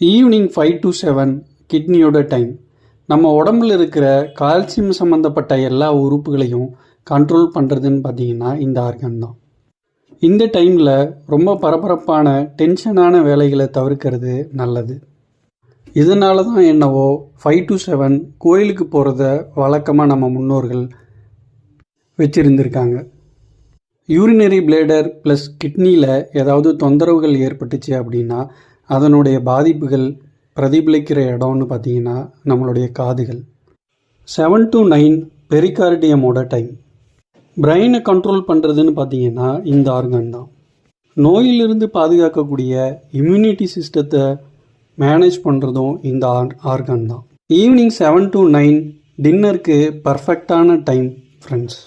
Evening five to seven கிட்னியோட time நம்ம உடம்புல இருக்கிற கால்சியம் சம்மந்தப்பட்ட எல்லா உறுப்புகளையும் கண்ட்ரோல் பண்ணுறதுன்னு பார்த்தீங்கன்னா இந்த ஆர்கன் தான். இந்த டைமில் ரொம்ப பரபரப்பான டென்ஷனான வேலைகளை தவிர்க்கிறது நல்லது. இதனால தான் என்னவோ ஃபைவ் டு செவன் கோயிலுக்கு போகிறத வழக்கமாக நம்ம முன்னோர்கள் வச்சுருந்துருக்காங்க. யூரினரி பிளேடர் ப்ளஸ் கிட்னியில் ஏதாவது தொந்தரவுகள் ஏற்பட்டுச்சு அப்படின்னா அதனுடைய பாதிப்புகள் பிரதிபலிக்கிற இடம்னு பார்த்தீங்கன்னா நம்மளுடைய காதுகள். செவன் டு நைன் பெரிகார்டியமோட டைம் பிரெயினை கண்ட்ரோல் பண்ணுறதுன்னு பார்த்தீங்கன்னா இந்த ஆர்கன் தான். நோயிலிருந்து பாதுகாக்கக்கூடிய இம்யூனிட்டி சிஸ்டத்தை மேனேஜ் பண்ணுறதும் இந்த ஆர் ஆர்கன் தான். ஈவினிங் செவன் டு நைன் டின்னருக்கு பர்ஃபெக்டான time friends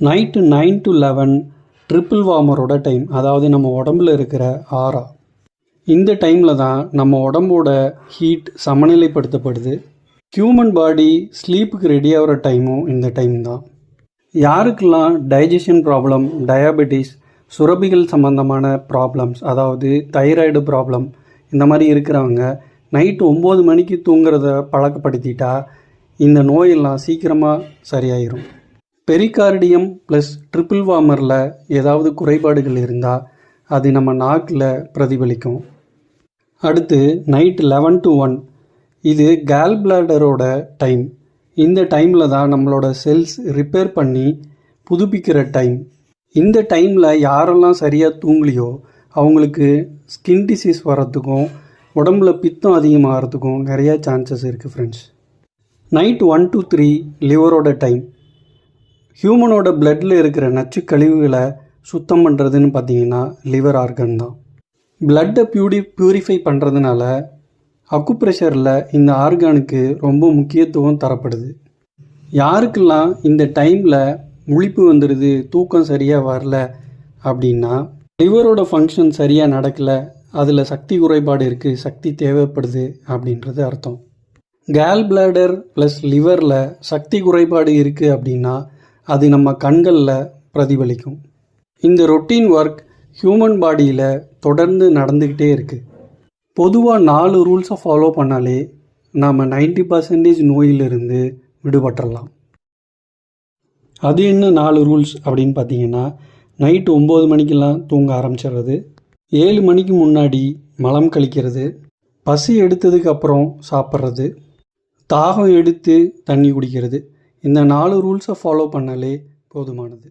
night nine to eleven triple வார்மரோட time அதாவது நம்ம உடம்புல இருக்கிற ஆரா இந்த டைமில் தான் நம்ம உடம்போட ஹீட் சமநிலைப்படுத்தப்படுது. ஹியூமன் பாடி ஸ்லீப்புக்கு ரெடி ஆகிற டைமும் இந்த டைம் தான். யாருக்கெல்லாம் டைஜஷன் ப்ராப்ளம் டயாபெட்டிஸ் சுரபிகள் சம்பந்தமான ப்ராப்ளம்ஸ் அதாவது தைராய்டு ப்ராப்ளம் இந்த மாதிரி இருக்கிறவங்க நைட்டு ஒம்பது மணிக்கு தூங்குறத பழக்கப்படுத்திட்டா இந்த நோயெல்லாம் சீக்கிரமாக சரியாயிரும். பெரிகார்டியம் ப்ளஸ் ட்ரிபிள் வார்மரில் ஏதாவது குறைபாடுகள் இருந்தால் அது நம்ம நாக்கில் பிரதிபலிக்கும். அடுத்து நைட் லெவன் டு ஒன் இது கேல் பிளாடரோட டைம் இந்த டைமில் தான் நம்மளோட செல்ஸ் ரிப்பேர் பண்ணி புதுப்பிக்கிற டைம் இந்த டைமில் யாரெல்லாம் சரியாக தூங்கலையோ அவங்களுக்கு ஸ்கின் டிசீஸ் வர்றதுக்கும் உடம்புல பித்தம் அதிகமாகிறதுக்கும் நிறையா சான்சஸ் இருக்குது friends night one to three லிவரோட time ஹியூமனோட பிளட்டில் இருக்கிற நச்சு கழிவுகளை சுத்தம் பண்ணுறதுன்னு பார்த்தீங்கன்னா லிவர் ஆர்கன் தான். பிளட்டை பியூடி பியூரிஃபை பண்ணுறதுனால அக்குப்ரெஷரில் இந்த ஆர்கானுக்கு ரொம்ப முக்கியத்துவம் தரப்படுது. யாருக்கெல்லாம் இந்த டைமில் முழிப்பு வந்துடுது தூக்கம் சரியாக வரல அப்படின்னா லிவரோட ஃபங்க்ஷன் சரியாக நடக்கலை அதில் சக்தி குறைபாடு இருக்குது சக்தி தேவைப்படுது அப்படின்றது அர்த்தம். கேல் பிளாடர் ப்ளஸ் லிவரில் சக்தி குறைபாடு இருக்குது அப்படின்னா அது நம்ம கண்களில் பிரதிபலிக்கும். இந்த ரொட்டீன் ஒர்க் ஹியூமன் பாடியில் தொடர்ந்து நடந்துக்கிட்டே இருக்குது பொதுவாக நாலு ரூல்ஸை ஃபாலோ பண்ணாலே நாம் 90% பர்சன்டேஜ் நோயிலிருந்து விடுபட்டுறலாம். அது என்ன நாலு ரூல்ஸ் அப்படின்னு பார்த்தீங்கன்னா நைட்டு ஒம்பது மணிக்கெல்லாம் தூங்க ஆரம்பிச்சிடுறது ஏழு மணிக்கு முன்னாடி மலம் கழிக்கிறது பசி எடுத்ததுக்கு அப்புறம் சாப்பிட்றது தாகம் எடுத்து தண்ணி குடிக்கிறது இந்த நாலு ரூல்ஸை ஃபாலோ பண்ணாலே போதுமானது.